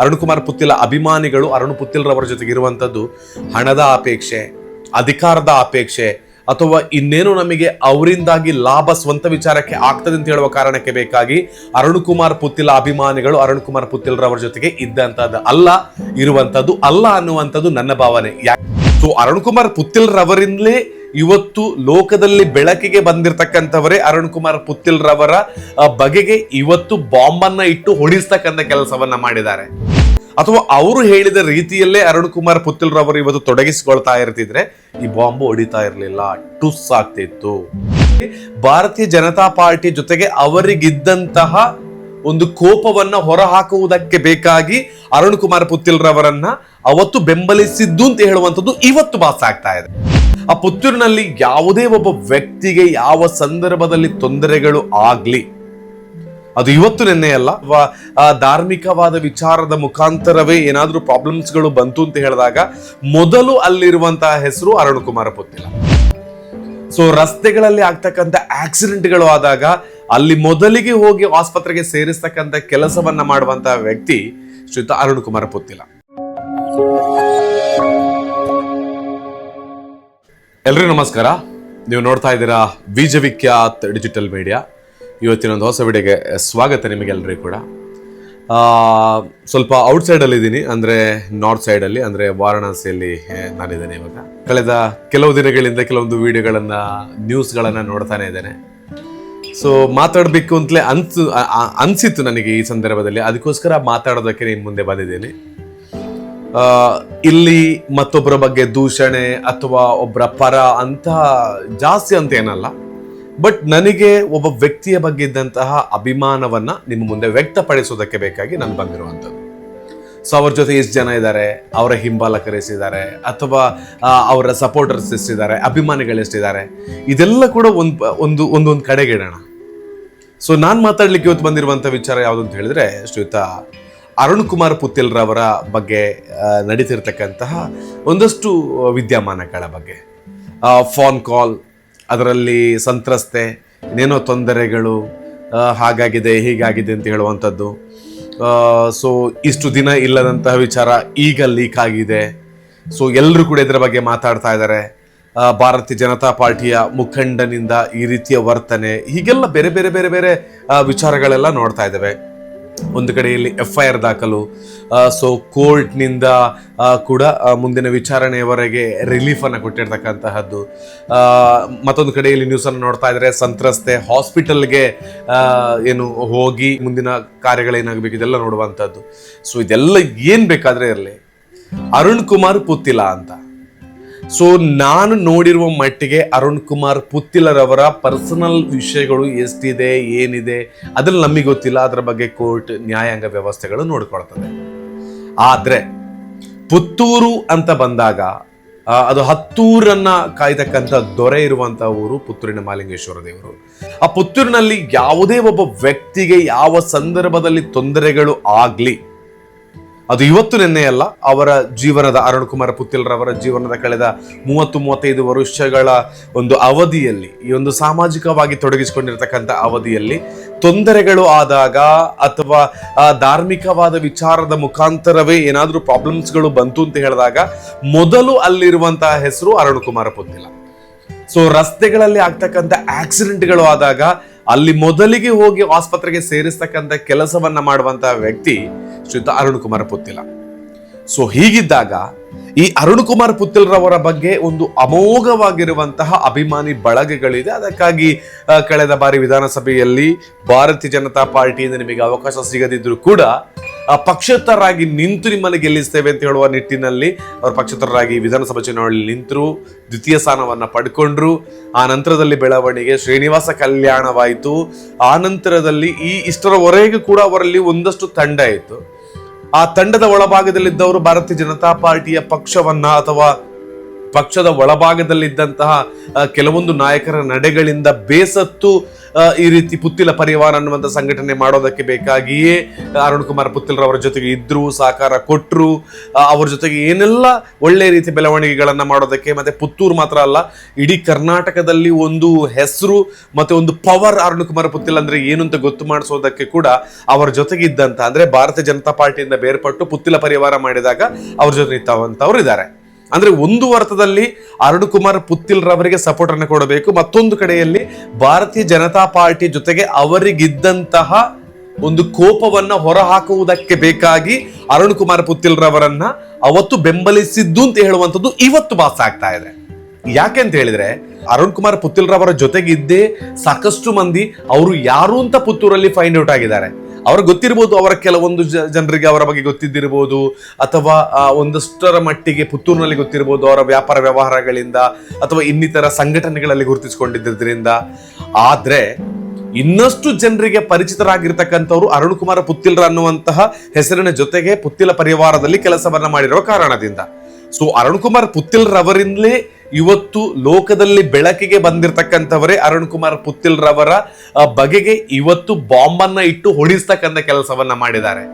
ಅರುಣ್ ಕುಮಾರ್ ಪುತ್ತಿಲ ಅಭಿಮಾನಿಗಳು ಅರುಣ್ ಪುತ್ತಿಲ್ರವರ ಜೊತೆಗೆ ಇರುವಂತದ್ದು ಹಣದ ಅಪೇಕ್ಷೆ, ಅಧಿಕಾರದ ಅಪೇಕ್ಷೆ ಅಥವಾ ಇನ್ನೇನು ನಮಗೆ ಅವರಿಂದಾಗಿ ಲಾಭ ಸ್ವಂತ ವಿಚಾರಕ್ಕೆ ಆಗ್ತದೆ ಅಂತ ಹೇಳುವ ಕಾರಣಕ್ಕೆ ಬೇಕಾಗಿ ಅರುಣ್ ಕುಮಾರ್ ಪುತ್ತಿಲ ಅಭಿಮಾನಿಗಳು ಅರುಣ್ ಕುಮಾರ್ ಪುತ್ತಿಲ್ರವರ ಜೊತೆಗೆ ಇದ್ದಂತಹದ್ದು ಅಲ್ಲ ಇರುವಂತದ್ದು ಅಲ್ಲ ಅನ್ನುವಂಥದ್ದು ನನ್ನ ಭಾವನೆ. ಸೊ ಅರುಣ್ ಕುಮಾರ್ ಪುತ್ತಿಲ್ ರವರಿಂದಲೇ ಇವತ್ತು ಲೋಕದಲ್ಲಿ ಬೆಳಕಿಗೆ ಬಂದಿರತಕ್ಕಂಥವರೇ ಅರುಣ್ ಕುಮಾರ್ ಪುತ್ತಿಲ್ ರವರ ಬಗೆಗೆ ಇವತ್ತು ಬಾಂಬನ್ನ ಇಟ್ಟು ಹೊಡಿಸ್ತಕ್ಕಂಥ ಕೆಲಸವನ್ನ ಮಾಡಿದ್ದಾರೆ. ಅಥವಾ ಅವರು ಹೇಳಿದ ರೀತಿಯಲ್ಲೇ ಅರುಣ್ ಕುಮಾರ್ ಪುತ್ತಿಲ್ ರವರು ಇವತ್ತು ತೊಡಗಿಸಿಕೊಳ್ತಾ ಇರ್ತಿದ್ರೆ ಈ ಬಾಂಬು ಹೊಡಿತಾ ಇರಲಿಲ್ಲ, ಟುಸ್ ಆಗ್ತಿತ್ತು. ಭಾರತೀಯ ಜನತಾ ಪಾರ್ಟಿ ಜೊತೆಗೆ ಅವರಿಗಿದ್ದಂತಹ ಒಂದು ಕೋಪವನ್ನ ಹೊರಹಾಕುವುದಕ್ಕೆ ಬೇಕಾಗಿ ಅರುಣ್ ಕುಮಾರ್ ಪುತ್ತಿಲ್ ರವರನ್ನ ಅವತ್ತು ಬೆಂಬಲಿಸಿದ್ದು ಅಂತ ಹೇಳುವಂಥದ್ದು ಇವತ್ತು ಭಾಸ ಆಗ್ತಾ ಇದೆ. ಆ ಪುತ್ತೂರಿನಲ್ಲಿ ಯಾವುದೇ ಒಬ್ಬ ವ್ಯಕ್ತಿಗೆ ಯಾವ ಸಂದರ್ಭದಲ್ಲಿ ತೊಂದರೆಗಳು ಆಗ್ಲಿ, ಅದು ಇವತ್ತು ನಿನ್ನೆ ಅಲ್ಲ ಆ, ಧಾರ್ಮಿಕವಾದ ವಿಚಾರದ ಮುಖಾಂತರವೇ ಏನಾದರೂ ಪ್ರಾಬ್ಲಮ್ಸ್ಗಳು ಬಂತು ಅಂತ ಹೇಳಿದಾಗ ಮೊದಲು ಅಲ್ಲಿರುವಂತಹ ಹೆಸರು ಅರುಣ್ ಕುಮಾರ ಪುತ್ತಿಲ. ಸೊ ರಸ್ತೆಗಳಲ್ಲಿ ಆಗ್ತಕ್ಕಂಥ ಆಕ್ಸಿಡೆಂಟ್ಗಳು ಆದಾಗ ಅಲ್ಲಿ ಮೊದಲಿಗೆ ಹೋಗಿ ಆಸ್ಪತ್ರೆಗೆ ಸೇರಿಸ್ತಕ್ಕಂಥ ಕೆಲಸವನ್ನ ಮಾಡುವಂತಹ ವ್ಯಕ್ತಿ ಶ್ರೀತ ಅರುಣ್ ಕುಮಾರ ಪುತ್ತಿಲ. ಎಲ್ರಿಗೂ ನಮಸ್ಕಾರ. ನೀವು ನೋಡ್ತಾ ಇದ್ದೀರಾ ಬೀಜ ವಿಖ್ಯಾತ್ ಡಿಜಿಟಲ್ ಮೀಡಿಯಾ. ಇವತ್ತಿನ ಒಂದು ಹೊಸ ವಿಡಿಯೋಗೆ ಸ್ವಾಗತ ನಿಮಗೆಲ್ಲರಿಗೂ ಕೂಡ. ಸ್ವಲ್ಪ ಔಟ್ಸೈಡಲ್ಲಿ ಇದ್ದೀನಿ, ಅಂದರೆ ನಾರ್ತ್ ಸೈಡಲ್ಲಿ ಅಂದರೆ ವಾರಣಾಸಿಯಲ್ಲಿ ನಾನಿದ್ದೇನೆ ಇವಾಗ. ಕಳೆದ ಕೆಲವು ದಿನಗಳಿಂದ ಕೆಲವೊಂದು ವಿಡಿಯೋಗಳನ್ನು ನ್ಯೂಸ್ಗಳನ್ನು ನೋಡ್ತಾನೆ ಇದ್ದೇನೆ. ಸೊ ಮಾತಾಡಬೇಕು ಅಂತಲೇ ಅನ್ಸು ಅನ್ಸಿತ್ತು ನನಗೆ ಈ ಸಂದರ್ಭದಲ್ಲಿ. ಅದಕ್ಕೋಸ್ಕರ ಮಾತಾಡೋದಕ್ಕೆ ನೀನು ಮುಂದೆ ಬಂದಿದ್ದೀನಿ. ಇಲ್ಲಿ ಮತ್ತೊಬ್ಬರ ಬಗ್ಗೆ ದೂಷಣೆ ಅಥವಾ ಒಬ್ಬರ ಪರ ಅಂತ ಜಾಸ್ತಿ ಅಂತ ಏನಲ್ಲ. ಬಟ್ ನನಗೆ ಒಬ್ಬ ವ್ಯಕ್ತಿಯ ಬಗ್ಗೆ ಇದ್ದಂತಹ ಅಭಿಮಾನವನ್ನ ನಿಮ್ಮ ಮುಂದೆ ವ್ಯಕ್ತಪಡಿಸೋದಕ್ಕೆ ಬೇಕಾಗಿ ನಾನು ಬಂದಿರುವಂಥದ್ದು. ಸೊ ಅವ್ರ ಜೊತೆ ಎಷ್ಟು ಜನ ಇದ್ದಾರೆ ಅವರ ಹಿಂಬಾಲಕರು ಕರೆಸಿದ್ದಾರೆ ಅಥವಾ ಅವರ ಸಪೋರ್ಟರ್ಸ್ ಎಷ್ಟಿದ್ದಾರೆ ಅಭಿಮಾನಿಗಳು ಎಷ್ಟಿದ್ದಾರೆ ಇದೆಲ್ಲ ಕೂಡ ಒಂದು ಒಂದು, ಒಂದೊಂದು ಇಡೋಣ. ಸೊ ನಾನು ಮಾತಾಡ್ಲಿಕ್ಕೆ ಇವತ್ತು ಬಂದಿರುವಂಥ ವಿಚಾರ ಯಾವುದು ಅಂತ ಹೇಳಿದ್ರೆ ಶ್ರೀಯುತ ಅರುಣ್ ಕುಮಾರ್ ಪುತ್ತಿಲ್ರವರ ಬಗ್ಗೆ ನಡೀತಿರ್ತಕ್ಕಂತಹ ಒಂದಷ್ಟು ವಿದ್ಯಮಾನಗಳ ಬಗ್ಗೆ. ಫೋನ್ ಕಾಲ್ ಅದರಲ್ಲಿ ಸಂತ್ರಸ್ತೆ, ಇನ್ನೇನೋ ತೊಂದರೆಗಳು ಹಾಗಾಗಿದೆ, ಹೀಗಾಗಿದೆ ಅಂತ ಹೇಳುವಂಥದ್ದು. ಸೊ ಇಷ್ಟು ದಿನ ಇಲ್ಲದಂತಹ ವಿಚಾರ ಈಗ ಲೀಕ್ ಆಗಿದೆ. ಸೊ ಎಲ್ಲರೂ ಕೂಡ ಇದರ ಬಗ್ಗೆ ಮಾತಾಡ್ತಾ ಇದ್ದಾರೆ ಭಾರತೀಯ ಜನತಾ ಪಾರ್ಟಿಯ ಮುಖಂಡನಿಂದ ಈ ರೀತಿಯ ವರ್ತನೆ, ಹೀಗೆಲ್ಲ ಬೇರೆ ಬೇರೆ ಬೇರೆ ಬೇರೆ ವಿಚಾರಗಳೆಲ್ಲ ನೋಡ್ತಾ ಇದ್ದೇವೆ ಒಂದು ಕಡೆಯಲ್ಲಿ ಎಫ್ ಐ ಆರ್ ದಾಖಲು. ಸೊ ಕೋರ್ಟ್ನಿಂದ ಕೂಡ ಮುಂದಿನ ವಿಚಾರಣೆಯವರೆಗೆ ರಿಲೀಫನ್ನು ಕೊಟ್ಟಿರ್ತಕ್ಕಂತಹದ್ದು. ಮತ್ತೊಂದು ಕಡೆಯಲ್ಲಿ ನ್ಯೂಸನ್ನು ನೋಡ್ತಾ ಇದ್ರೆ ಸಂತ್ರಸ್ತೆ ಹಾಸ್ಪಿಟಲ್ಗೆ ಏನು, ಹೋಗಿ ಮುಂದಿನ ಕಾರ್ಯಗಳೇನಾಗಬೇಕು ಇದೆಲ್ಲ ನೋಡುವಂಥದ್ದು. ಸೊ ಇದೆಲ್ಲ ಏನು ಬೇಕಾದರೆ ಇರಲಿ. ಅರುಣ್ ಕುಮಾರ್ ಪುತ್ತಿಲ ಅಂತ. ಸೊ ನಾನು ನೋಡಿರುವ ಮಟ್ಟಿಗೆ ಅರುಣ್ ಕುಮಾರ್ ಪುತ್ತಿಲರವರ ಪರ್ಸನಲ್ ವಿಷಯಗಳು ಎಷ್ಟಿದೆ, ಏನಿದೆ, ಅದ್ರಲ್ಲಿ ನಮಗೆ ಗೊತ್ತಿಲ್ಲ. ಅದರ ಬಗ್ಗೆ ಕೋರ್ಟ್ ನ್ಯಾಯಾಂಗ ವ್ಯವಸ್ಥೆಗಳು ನೋಡ್ಕೊಳ್ತದೆ. ಆದರೆ, ಪುತ್ತೂರು ಅಂತ ಬಂದಾಗ ಅದು ಹತ್ತೂರನ್ನ ಕಾಯ್ತಕ್ಕಂಥ ದೊರೆ ಇರುವಂತಹ ಊರು ಪುತ್ತೂರಿನ ಮಾಲಿಂಗೇಶ್ವರ ದೇವರು. ಆ ಪುತ್ತೂರಿನಲ್ಲಿ ಯಾವುದೇ ಒಬ್ಬ ವ್ಯಕ್ತಿಗೆ ಯಾವ ಸಂದರ್ಭದಲ್ಲಿ ತೊಂದರೆಗಳು ಆಗ್ಲಿ ಅದು ಇವತ್ತು ನಿನ್ನೆ ಅಲ್ಲ, ಅವರ ಜೀವನದ ಅರುಣ್ ಕುಮಾರ್ ಪುತ್ತಿಲ್ರವರ ಜೀವನದ ಕಳೆದ ಮೂವತ್ತು, ಮೂವತ್ತೈದು ವರ್ಷಗಳ ಒಂದು ಅವಧಿಯಲ್ಲಿ, ಈ ಒಂದು ಸಾಮಾಜಿಕವಾಗಿ ತೊಡಗಿಸಿಕೊಂಡಿರ್ತಕ್ಕಂಥ ಅವಧಿಯಲ್ಲಿ ತೊಂದರೆಗಳು ಆದಾಗ ಅಥವಾ ಧಾರ್ಮಿಕವಾದ ವಿಚಾರದ ಮುಖಾಂತರವೇ ಏನಾದರೂ ಪ್ರಾಬ್ಲಮ್ಸ್ಗಳು ಬಂತು ಅಂತ ಹೇಳಿದಾಗ ಮೊದಲು ಅಲ್ಲಿರುವಂತಹ ಹೆಸರು ಅರುಣ್ ಕುಮಾರ ಪುತ್ತಿಲ. ಸೊ ರಸ್ತೆಗಳಲ್ಲಿ ಆಗ್ತಕ್ಕಂಥ ಆಕ್ಸಿಡೆಂಟ್ಗಳು ಆದಾಗ ಅಲ್ಲಿ ಮೊದಲಿಗೆ ಹೋಗಿ ಆಸ್ಪತ್ರೆಗೆ ಸೇರಿಸ್ತಕ್ಕಂಥ ಕೆಲಸವನ್ನ ಮಾಡುವಂತಹ ವ್ಯಕ್ತಿ ಶ್ರೀಯುತ ಅರುಣ್ ಕುಮಾರ್ ಪುತ್ತಿಲ. ಸೊ ಹೀಗಿದ್ದಾಗ ಈ ಅರುಣ್ ಕುಮಾರ್ ಪುತ್ತಿಲ್ರವರ ಬಗ್ಗೆ ಒಂದು ಅಮೋಘವಾಗಿರುವಂತಹ ಅಭಿಮಾನಿ ಬಳಗಗಳಿದೆ. ಅದಕ್ಕಾಗಿ ಕಳೆದ ಬಾರಿ ವಿಧಾನಸಭೆಯಲ್ಲಿ ಭಾರತೀಯ ಜನತಾ ಪಾರ್ಟಿಯಿಂದ ನಿಮಗೆ ಅವಕಾಶ ಸಿಗದಿದ್ರು ಕೂಡ ಪಕ್ಷೇತರರಾಗಿ ನಿಂತು ನಿಮ್ಮನ್ನು ಗೆಲ್ಲಿಸ್ತೇವೆ ಅಂತ ಹೇಳುವ ನಿಟ್ಟಿನಲ್ಲಿ ಅವರು ಪಕ್ಷೇತರರಾಗಿ ವಿಧಾನಸಭಾ ಚುನಾವಣೆಯಲ್ಲಿ ನಿಂತರು, ದ್ವಿತೀಯ ಸ್ಥಾನವನ್ನ ಪಡ್ಕೊಂಡ್ರು. ಆ ನಂತರದಲ್ಲಿ ಬೆಳವಣಿಗೆ, ಶ್ರೀನಿವಾಸ ಕಲ್ಯಾಣವಾಯಿತು. ಆ ನಂತರದಲ್ಲಿ ಈ ಇಷ್ಟರವರೆಗೂ ಕೂಡ ಅವರಲ್ಲಿ ಒಂದಷ್ಟು ತಂಡ ಇತ್ತು. ಆ ತಂಡದ ಒಳಭಾಗದಲ್ಲಿದ್ದವರು ಭಾರತೀಯ ಜನತಾ ಪಾರ್ಟಿಯ ಪಕ್ಷವನ್ನ ಅಥವಾ ಪಕ್ಷದ ಒಳಭಾಗದಲ್ಲಿದ್ದಂತಹ ಕೆಲವೊಂದು ನಾಯಕರ ನಡೆಗಳಿಂದ ಬೇಸತ್ತು ಈ ರೀತಿ ಪುತ್ತಿಲ ಪರಿವಾರ ಅನ್ನುವಂಥ ಸಂಘಟನೆ ಮಾಡೋದಕ್ಕೆ ಬೇಕಾಗಿಯೇ, ಅರುಣ್ ಕುಮಾರ್ ಪುತ್ತಿಲ್ರವರ ಜೊತೆಗೆ ಇದ್ರು, ಸಹಕಾರ ಕೊಟ್ಟರು ಅವ್ರ ಜೊತೆಗೆ ಏನೆಲ್ಲ ಒಳ್ಳೆ ರೀತಿ ಬೆಳವಣಿಗೆಗಳನ್ನು ಮಾಡೋದಕ್ಕೆ, ಮತ್ತೆ ಪುತ್ತೂರು ಮಾತ್ರ ಅಲ್ಲ, ಇಡೀ ಕರ್ನಾಟಕದಲ್ಲಿ ಒಂದು ಹೆಸರು, ಮತ್ತೆ ಒಂದು ಪವರ್ ಅರುಣ್ ಕುಮಾರ್ ಪುತ್ತಿಲ್ ಅಂದ್ರೆ ಏನು ಅಂತ ಗೊತ್ತು ಮಾಡಿಸೋದಕ್ಕೆ ಕೂಡ ಅವರ ಜೊತೆಗೆ ಇದ್ದಂತ, ಅಂದ್ರೆ ಭಾರತೀಯ ಜನತಾ ಪಾರ್ಟಿಯಿಂದ ಬೇರ್ಪಟ್ಟು ಪುತ್ತಿಲ ಪರಿವಾರ ಮಾಡಿದಾಗ ಅವ್ರ ಜೊತೆ ನಿಂತವಂತವ್ರು ಇದ್ದಾರೆ. ಅಂದ್ರೆ ಒಂದು ಅರ್ಥದಲ್ಲಿ ಅರುಣ್ ಕುಮಾರ್ ಪುತ್ತಿಲ್ ರವರಿಗೆ ಸಪೋರ್ಟ್ ಅನ್ನು ಕೊಡಬೇಕು. ಮತ್ತೊಂದು ಕಡೆಯಲ್ಲಿ ಭಾರತೀಯ ಜನತಾ ಪಾರ್ಟಿ ಜೊತೆಗೆ ಅವರಿಗಿದ್ದಂತಹ ಒಂದು ಕೋಪವನ್ನ ಹೊರಹಾಕುವುದಕ್ಕೆ ಬೇಕಾಗಿ ಅರುಣ್ ಕುಮಾರ್ ಪುತ್ತಿಲ್ ರವರನ್ನ ಅವತ್ತು ಬೆಂಬಲಿಸಿದ್ದು ಅಂತ ಹೇಳುವಂಥದ್ದು ಇವತ್ತು ಭಾಸ ಆಗ್ತಾ ಇದೆ. ಯಾಕೆ ಅಂತ ಹೇಳಿದ್ರೆ ಅರುಣ್ ಕುಮಾರ್ ಪುತ್ತಿಲ್ ರವರ ಜೊತೆಗಿದ್ದೇ ಸಾಕಷ್ಟು ಮಂದಿ ಅವರು ಯಾರು ಅಂತ ಪುತ್ತೂರಲ್ಲಿ ಫೈಂಡ್ ಔಟ್ ಆಗಿದ್ದಾರೆ. ಅವ್ರಿಗೆ ಗೊತ್ತಿರ್ಬೋದು ಅವರ ಕೆಲವೊಂದು ಜನರಿಗೆ ಅವರ ಬಗ್ಗೆ ಗೊತ್ತಿದ್ದಿರ್ಬೋದು, ಅಥವಾ ಒಂದಷ್ಟರ ಮಟ್ಟಿಗೆ ಪುತ್ತೂರಿನಲ್ಲಿ ಗೊತ್ತಿರ್ಬೋದು ಅವರ ವ್ಯಾಪಾರ ವ್ಯವಹಾರಗಳಿಂದ, ಅಥವಾ ಇನ್ನಿತರ ಸಂಘಟನೆಗಳಲ್ಲಿ ಗುರುತಿಸಿಕೊಂಡಿದ್ದರಿಂದ ಆದ್ರೆ, ಇನ್ನಷ್ಟು ಜನರಿಗೆ ಪರಿಚಿತರಾಗಿರ್ತಕ್ಕಂಥವ್ರು ಅರುಣ್ ಕುಮಾರ್ ಪುತ್ತಿಲ್ರ ಅನ್ನುವಂತಹ ಹೆಸರಿನ ಜೊತೆಗೆ ಪುತ್ತಿಲ ಪರಿವಾರದಲ್ಲಿ ಕೆಲಸವನ್ನ ಮಾಡಿರುವ ಕಾರಣದಿಂದ. ಸೊ ಅರುಣ್ ಕುಮಾರ್ ಪುತ್ತಿಲ್ ರವರಿಂದಲೇ ಇವತ್ತು ಲೋಕದಲ್ಲಿ ಬೆಳಕಿಗೆ ಬಂದಿರತಕ್ಕಂಥವರೇ ಅರುಣ್ ಕುಮಾರ್ ಪುತ್ತಿಲ್ ರವರ ಬಗೆಗೆ ಇವತ್ತು ಬಾಂಬನ್ನ ಇಟ್ಟು ಹೊಡಿಸ್ತಕ್ಕಂಥ ಕೆಲಸವನ್ನ ಮಾಡಿದ್ದಾರೆ.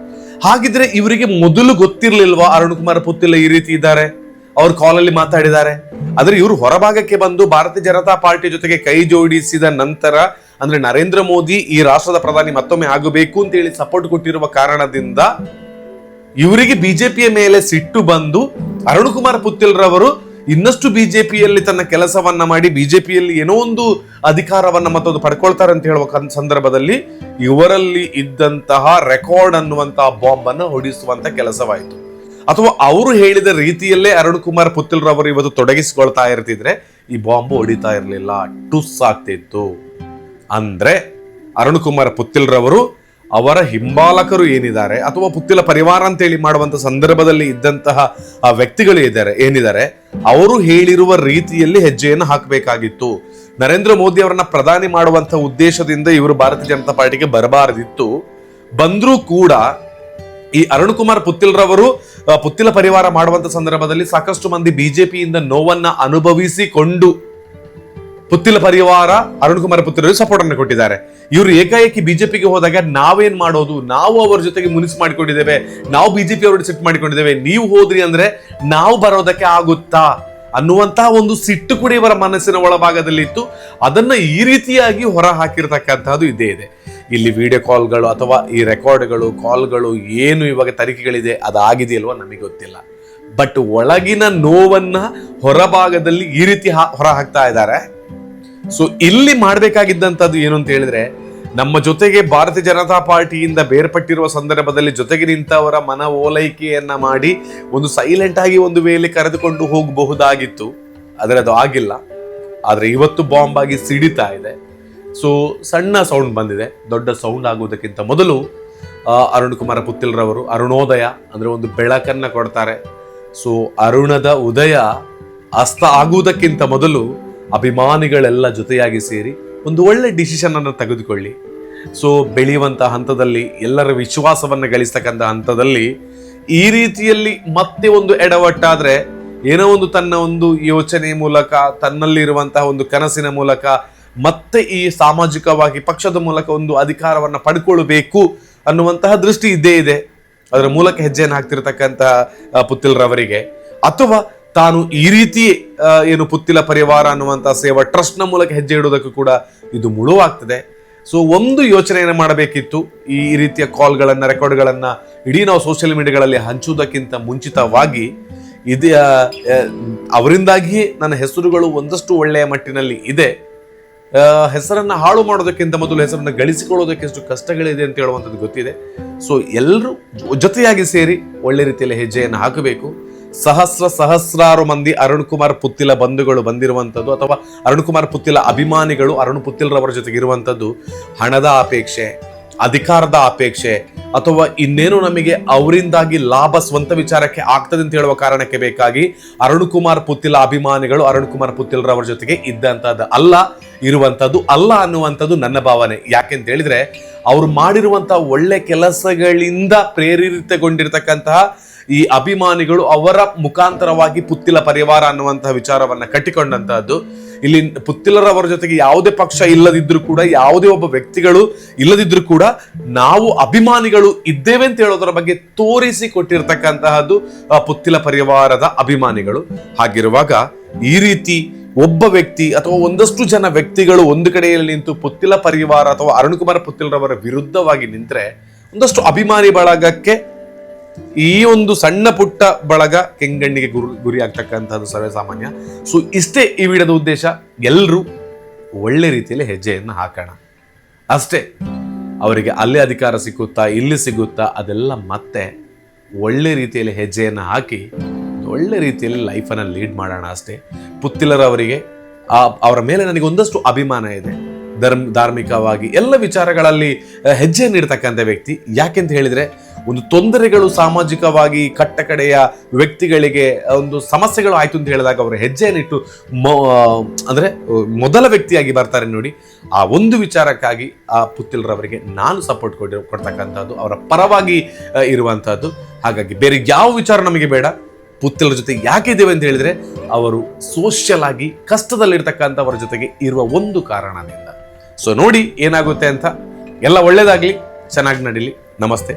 ಹಾಗಿದ್ರೆ ಇವರಿಗೆ ಮೊದಲು ಗೊತ್ತಿರ್ಲಿಲ್ವಾ ಅರುಣ್ ಕುಮಾರ್ ಪುತ್ತಿಲ್ ಈ ರೀತಿ ಇದ್ದಾರೆ? ಅವ್ರು ಕಾಲಲ್ಲಿ ಮಾತಾಡಿದ್ದಾರೆ. ಆದ್ರೆ ಇವರು ಹೊರಭಾಗಕ್ಕೆ ಬಂದು ಭಾರತೀಯ ಜನತಾ ಪಾರ್ಟಿ ಜೊತೆಗೆ ಕೈ ಜೋಡಿಸಿದ ನಂತರ, ಅಂದ್ರೆ ನರೇಂದ್ರ ಮೋದಿ ಈ ರಾಷ್ಟ್ರದ ಪ್ರಧಾನಿ ಮತ್ತೊಮ್ಮೆ ಆಗಬೇಕು ಅಂತ ಹೇಳಿ ಸಪೋರ್ಟ್ ಕೊಟ್ಟಿರುವ ಕಾರಣದಿಂದ, ಇವರಿಗೆ ಬಿಜೆಪಿಯ ಮೇಲೆ ಸಿಟ್ಟು ಬಂದು ಅರುಣ್ ಕುಮಾರ್ ಪುತ್ತಿಲ್ ರವರು ಇನ್ನಷ್ಟು ಬಿಜೆಪಿಯಲ್ಲಿ ತನ್ನ ಕೆಲಸವನ್ನ ಮಾಡಿ ಬಿಜೆಪಿಯಲ್ಲಿ ಏನೋ ಒಂದು ಅಧಿಕಾರವನ್ನ ಮತ್ತೊಂದು ಪಡ್ಕೊಳ್ತಾರೆ ಅಂತ ಹೇಳುವ ಸಂದರ್ಭದಲ್ಲಿ ಇವರಲ್ಲಿ ಇದ್ದಂತಹ ರೆಕಾರ್ಡ್ ಅನ್ನುವಂತಹ ಬಾಂಬ್ ಅನ್ನು ಹೊಡಿಸುವಂತ ಕೆಲಸವಾಯಿತು. ಅಥವಾ ಅವರು ಹೇಳಿದ ರೀತಿಯಲ್ಲೇ ಅರುಣ್ ಕುಮಾರ್ ಪುತ್ತಿಲ್ ರವರು ಇವತ್ತು ತೊಡಗಿಸಿಕೊಳ್ತಾ ಇರ್ತಿದ್ರೆ ಈ ಬಾಂಬ್ ಹೊಡಿತಾ ಇರಲಿಲ್ಲ, ಟುಸ್ ಆಗ್ತಿತ್ತು. ಅಂದ್ರೆ ಅರುಣ್ ಕುಮಾರ್ ಪುತ್ತಿಲ್ ರವರು ಅವರ ಹಿಂಬಾಲಕರು ಏನಿದ್ದಾರೆ ಅಥವಾ ಪುತ್ತಿಲ ಪರಿವಾರ ಅಂತೇಳಿ ಮಾಡುವಂತ ಸಂದರ್ಭದಲ್ಲಿ ಇದ್ದಂತಹ ವ್ಯಕ್ತಿಗಳು ಇದ್ದಾರೆ, ಏನಿದ್ದಾರೆ, ಅವರು ಹೇಳಿರುವ ರೀತಿಯಲ್ಲಿ ಹೆಜ್ಜೆಯನ್ನು ಹಾಕಬೇಕಾಗಿತ್ತು. ನರೇಂದ್ರ ಮೋದಿ ಅವರನ್ನ ಪ್ರಧಾನಿ ಮಾಡುವಂತ ಉದ್ದೇಶದಿಂದ ಇವರು ಭಾರತೀಯ ಜನತಾ ಪಾರ್ಟಿಗೆ ಬರಬಾರದಿತ್ತು. ಬಂದ್ರೂ ಕೂಡ ಈ ಅರುಣ್ ಕುಮಾರ್ ಪುತ್ತಿಲ್ರವರು ಪುತ್ತಿಲ ಪರಿವಾರ ಮಾಡುವಂತ ಸಂದರ್ಭದಲ್ಲಿ ಸಾಕಷ್ಟು ಮಂದಿ ಬಿಜೆಪಿಯಿಂದ ನೋವನ್ನ ಅನುಭವಿಸಿಕೊಂಡು ಪುತ್ತಿಲ ಪರಿವಾರ ಅರುಣ್ ಕುಮಾರ್ ಪುತ್ತಿಲರು ಸಪೋರ್ಟ್ ಅನ್ನು ಕೊಟ್ಟಿದ್ದಾರೆ. ಇವರು ಏಕಾಏಕಿ ಬಿಜೆಪಿಗೆ ಹೋದಾಗ ನಾವೇನ್ ಮಾಡೋದು? ನಾವು ಅವರ ಜೊತೆಗೆ ಮುನಿಸ್ ಮಾಡಿಕೊಂಡಿದ್ದೇವೆ, ನಾವು ಬಿಜೆಪಿ ಅವರು ಸೆಟ್ ಮಾಡಿಕೊಂಡಿದ್ದೇವೆ. ನೀವು ಹೋದ್ರಿ ಅಂದ್ರೆ ನಾವು ಬರೋದಕ್ಕೆ ಆಗುತ್ತಾ? ಅನ್ನುವಂತಹ ಒಂದು ಸಿಟ್ಟು ಕೂಡ ಇವರ ಮನಸ್ಸಿನ ಒಳಭಾಗದಲ್ಲಿ ಇತ್ತು. ಅದನ್ನ ಈ ರೀತಿಯಾಗಿ ಹೊರ ಹಾಕಿರ್ತಕ್ಕಂತಹದ್ದು ಇದೇ ಇದೆ. ಇಲ್ಲಿ ವಿಡಿಯೋ ಕಾಲ್ಗಳು ಅಥವಾ ಈ ರೆಕಾರ್ಡ್ಗಳು ಕಾಲ್ಗಳು ಏನು ಇವಾಗ ತನಿಖೆಗಳಿದೆ, ಅದಾಗಿದೆಯಲ್ವ ನಮಗೆ ಗೊತ್ತಿಲ್ಲ. ಬಟ್ ಒಳಗಿನ ನೋವನ್ನ ಹೊರಭಾಗದಲ್ಲಿ ಈ ರೀತಿ ಹೊರ ಹಾಕ್ತಾ ಇದ್ದಾರೆ. ಸೊ ಇಲ್ಲಿ ಮಾಡಬೇಕಾಗಿದ್ದಂಥದ್ದು ಏನು ಅಂತ ಹೇಳಿದ್ರೆ, ನಮ್ಮ ಜೊತೆಗೆ ಭಾರತೀಯ ಜನತಾ ಪಾರ್ಟಿಯಿಂದ ಬೇರ್ಪಟ್ಟಿರುವ ಸಂದರ್ಭದಲ್ಲಿ ಜೊತೆಗೆ ನಿಂತವರ ಮನ ಓಲೈಕೆಯನ್ನ ಮಾಡಿ ಒಂದು ಸೈಲೆಂಟ್ ಆಗಿ ಒಂದು ವೇಳೆ ಕರೆದುಕೊಂಡು ಹೋಗಬಹುದಾಗಿತ್ತು. ಆದರೆ ಅದು ಆಗಿಲ್ಲ. ಆದರೆ ಇವತ್ತು ಬಾಂಬ್ ಆಗಿ ಸಿಡಿತಾ ಇದೆ. ಸೊ ಸಣ್ಣ ಸೌಂಡ್ ಬಂದಿದೆ. ದೊಡ್ಡ ಸೌಂಡ್ ಆಗುವುದಕ್ಕಿಂತ ಮೊದಲು ಅರುಣ್ ಕುಮಾರ್ ಪುತ್ತಿಲ್ರವರು ಅರುಣೋದಯ ಅಂದರೆ ಒಂದು ಬೆಳಕನ್ನು ಕೊಡ್ತಾರೆ. ಸೊ ಅರುಣದ ಉದಯ ಅಸ್ತ ಆಗುವುದಕ್ಕಿಂತ ಮೊದಲು ಅಭಿಮಾನಿಗಳೆಲ್ಲ ಜೊತೆಯಾಗಿ ಸೇರಿ ಒಂದು ಒಳ್ಳೆ ಡಿಸಿಷನ್ ಅನ್ನು ತೆಗೆದುಕೊಳ್ಳಿ. ಸೊ ಬೆಳೆಯುವಂಥ ಹಂತದಲ್ಲಿ ಎಲ್ಲರ ವಿಶ್ವಾಸವನ್ನು ಗಳಿಸ್ತಕ್ಕಂಥ ಹಂತದಲ್ಲಿ ಈ ರೀತಿಯಲ್ಲಿ ಮತ್ತೆ ಒಂದು ಎಡವಟ್ಟಾದರೆ ಏನೋ ಒಂದು ತನ್ನ ಒಂದು ಯೋಚನೆ ಮೂಲಕ, ತನ್ನಲ್ಲಿರುವಂತಹ ಒಂದು ಕನಸಿನ ಮೂಲಕ ಮತ್ತೆ ಈ ಸಾಮಾಜಿಕವಾಗಿ ಪಕ್ಷದ ಮೂಲಕ ಒಂದು ಅಧಿಕಾರವನ್ನು ಪಡ್ಕೊಳ್ಬೇಕು ಅನ್ನುವಂತಹ ದೃಷ್ಟಿ ಇದ್ದೇ ಇದೆ. ಅದರ ಮೂಲಕ ಹೆಜ್ಜೆಯನ್ನು ಹಾಕ್ತಿರ್ತಕ್ಕಂತಹ ಪುತ್ತಿಲ್ರವರಿಗೆ. ಅಥವಾ ತಾನು ಈ ರೀತಿ ಏನು ಪುತ್ತಿಲ ಪರಿವಾರ ಅನ್ನುವಂಥ ಸೇವಾ ಟ್ರಸ್ಟ್ನ ಮೂಲಕ ಹೆಜ್ಜೆ ಇಡುವುದಕ್ಕೂ ಕೂಡ ಇದು ಮುಳುವಾಗ್ತದೆ. ಸೊ ಒಂದು ಯೋಚನೆಯನ್ನು ಮಾಡಬೇಕಿತ್ತು? ಈ ರೀತಿಯ ಕಾಲ್ಗಳನ್ನು ರೆಕಾರ್ಡ್ಗಳನ್ನು ಇಡೀ ನಾವು ಸೋಷಿಯಲ್ ಮೀಡಿಯಾಗಳಲ್ಲಿ ಹಂಚುವುದಕ್ಕಿಂತ ಮುಂಚಿತವಾಗಿ ಇದ ಅವರಿಂದಾಗಿಯೇ ನನ್ನ ಹೆಸರುಗಳು ಒಂದಷ್ಟು ಒಳ್ಳೆಯ ಮಟ್ಟಿನಲ್ಲಿ ಇದೆ. ಹೆಸರನ್ನ ಹಾಳು ಮಾಡೋದಕ್ಕಿಂತ ಮೊದಲು ಹೆಸರನ್ನ ಗಳಿಸಿಕೊಳ್ಳೋದಕ್ಕೆ ಎಷ್ಟು ಕಷ್ಟಗಳಿದೆ ಅಂತ ಹೇಳುವಂಥದ್ದು ಗೊತ್ತಿದೆ. ಸೊ ಎಲ್ಲರೂ ಜೊತೆಯಾಗಿ ಸೇರಿ ಒಳ್ಳೆ ರೀತಿಯಲ್ಲಿ ಹೆಜ್ಜೆಯನ್ನು ಹಾಕಬೇಕು. ಸಹಸ್ರ ಸಹಸ್ರಾರು ಮಂದಿ ಅರುಣ್ ಕುಮಾರ್ ಪುತ್ತಿಲ ಬಂಧುಗಳು ಬಂದಿರುವಂಥದ್ದು ಅಥವಾ ಅರುಣ್ ಕುಮಾರ್ ಪುತ್ತಿಲ ಅಭಿಮಾನಿಗಳು ಅರುಣ್ ಪುತ್ತಿಲ್ರವರ ಜೊತೆಗೆ ಇರುವಂಥದ್ದು ಹಣದ ಅಪೇಕ್ಷೆ, ಅಧಿಕಾರದ ಅಪೇಕ್ಷೆ ಅಥವಾ ಇನ್ನೇನು ನಮಗೆ ಅವರಿಂದಾಗಿ ಲಾಭ ಸ್ವಂತ ವಿಚಾರಕ್ಕೆ ಆಗ್ತದೆ ಅಂತ ಹೇಳುವ ಕಾರಣಕ್ಕೆ ಬೇಕಾಗಿ ಅರುಣ್ ಕುಮಾರ್ ಪುತ್ತಿಲ ಅಭಿಮಾನಿಗಳು ಅರುಣ್ ಕುಮಾರ್ ಪುತ್ತಿಲ್ರವರ ಜೊತೆಗೆ ಇದ್ದಂಥದ್ದು ಅಲ್ಲ, ಇರುವಂಥದ್ದು ಅಲ್ಲ ಅನ್ನುವಂಥದ್ದು ನನ್ನ ಭಾವನೆ. ಯಾಕೆಂತ ಹೇಳಿದ್ರೆ, ಅವ್ರು ಮಾಡಿರುವಂತಹ ಒಳ್ಳೆ ಕೆಲಸಗಳಿಂದ ಪ್ರೇರಿತಗೊಂಡಿರ್ತಕ್ಕಂತಹ ಈ ಅಭಿಮಾನಿಗಳು ಅವರ ಮುಖಾಂತರವಾಗಿ ಪುತ್ತಿಲ ಪರಿವಾರ ಅನ್ನುವಂತಹ ವಿಚಾರವನ್ನ ಕಟ್ಟಿಕೊಂಡಂತಹದ್ದು. ಇಲ್ಲಿ ಪುತ್ತಿಲರವರ ಜೊತೆಗೆ ಯಾವುದೇ ಪಕ್ಷ ಇಲ್ಲದಿದ್ದರೂ ಕೂಡ, ಯಾವುದೇ ಒಬ್ಬ ವ್ಯಕ್ತಿಗಳು ಇಲ್ಲದಿದ್ದರೂ ಕೂಡ ನಾವು ಅಭಿಮಾನಿಗಳು ಇದ್ದೇವೆ ಅಂತ ಹೇಳೋದರ ಬಗ್ಗೆ ತೋರಿಸಿ ಕೊಟ್ಟಿರ್ತಕ್ಕಂತಹದ್ದು ಪುತ್ತಿಲ ಪರಿವಾರದ ಅಭಿಮಾನಿಗಳು. ಹಾಗಿರುವಾಗ ಈ ರೀತಿ ಒಬ್ಬ ವ್ಯಕ್ತಿ ಅಥವಾ ಒಂದಷ್ಟು ಜನ ವ್ಯಕ್ತಿಗಳು ಒಂದು ಕಡೆಯಲ್ಲಿ ನಿಂತು ಪುತ್ತಿಲ ಪರಿವಾರ ಅಥವಾ ಅರುಣ್ ಕುಮಾರ್ ಪುತ್ತಿಲರವರ ವಿರುದ್ಧವಾಗಿ ನಿಂತರೆ ಒಂದಷ್ಟು ಅಭಿಮಾನಿ ಬಳಗಕ್ಕೆ ಈ ಒಂದು ಸಣ್ಣ ಪುಟ್ಟ ಬಳಗ ಕೆಂಗಣ್ಣಿಗೆ ಗುರು ಗುರಿ ಆಗ್ತಕ್ಕಂಥದ್ದು ಸರ್ವೇ ಸಾಮಾನ್ಯ. ಸೊ ಇಷ್ಟೇ ಈ ವಿಡಿಯೋದ ಉದ್ದೇಶ. ಎಲ್ಲರೂ ಒಳ್ಳೆ ರೀತಿಯಲ್ಲಿ ಹೆಜ್ಜೆಯನ್ನು ಹಾಕೋಣ. ಅಷ್ಟೇ, ಅವರಿಗೆ ಅಲ್ಲಿ ಅಧಿಕಾರ ಸಿಕ್ಕುತ್ತಾ, ಇಲ್ಲಿ ಸಿಗುತ್ತಾ, ಅದೆಲ್ಲ ಮತ್ತೆ ಒಳ್ಳೆ ರೀತಿಯಲ್ಲಿ ಹೆಜ್ಜೆಯನ್ನು ಹಾಕಿ, ಒಳ್ಳೆ ರೀತಿಯಲ್ಲಿ ಲೈಫನ್ನು ಲೀಡ್ ಮಾಡೋಣ ಅಷ್ಟೇ. ಪುತ್ತಿಲರವರಿಗೆ ಅವರ ಮೇಲೆ ನನಗೆ ಒಂದಷ್ಟು ಅಭಿಮಾನ ಇದೆ. ಧರ್ಮ, ಧಾರ್ಮಿಕವಾಗಿ ಎಲ್ಲ ವಿಚಾರಗಳಲ್ಲಿ ಹೆಜ್ಜೆ ನೀಡ್ತಕ್ಕಂಥ ವ್ಯಕ್ತಿ. ಯಾಕೆಂತ ಹೇಳಿದ್ರೆ ಒಂದು ತೊಂದರೆಗಳು ಸಾಮಾಜಿಕವಾಗಿ ಕಟ್ಟಕಡೆಯ ವ್ಯಕ್ತಿಗಳಿಗೆ ಒಂದು ಸಮಸ್ಯೆಗಳು ಆಯಿತು ಅಂತ ಹೇಳಿದಾಗ ಅವರು ಹೆಜ್ಜೆಯನ್ನಿಟ್ಟು ಮೊ ಅಂದರೆ ಮೊದಲ ವ್ಯಕ್ತಿಯಾಗಿ ಬರ್ತಾರೆ ನೋಡಿ. ಆ ಒಂದು ವಿಚಾರಕ್ಕಾಗಿ ಆ ಪುತ್ತಿಲ್ರವರಿಗೆ ನಾನು ಸಪೋರ್ಟ್ ಕೊಡಿ ಕೊಡ್ತಕ್ಕಂಥದ್ದು, ಅವರ ಪರವಾಗಿ ಇರುವಂಥದ್ದು. ಹಾಗಾಗಿ ಬೇರೆ ಯಾವ ವಿಚಾರ ನಮಗೆ ಬೇಡ. ಪುತ್ತಿಲರ ಜೊತೆ ಯಾಕೆ ಇದ್ದೇವೆ ಅಂತ ಹೇಳಿದರೆ, ಅವರು ಸೋಷಿಯಲ್ ಆಗಿ ಕಷ್ಟದಲ್ಲಿರ್ತಕ್ಕಂಥವರ ಜೊತೆಗೆ ಇರುವ ಒಂದು ಕಾರಣದಿಂದ. ಸೊ ನೋಡಿ ಏನಾಗುತ್ತೆ ಅಂತ. ಎಲ್ಲ ಒಳ್ಳೇದಾಗಲಿ, ಚೆನ್ನಾಗಿ ನಡೀಲಿ. ನಮಸ್ತೆ.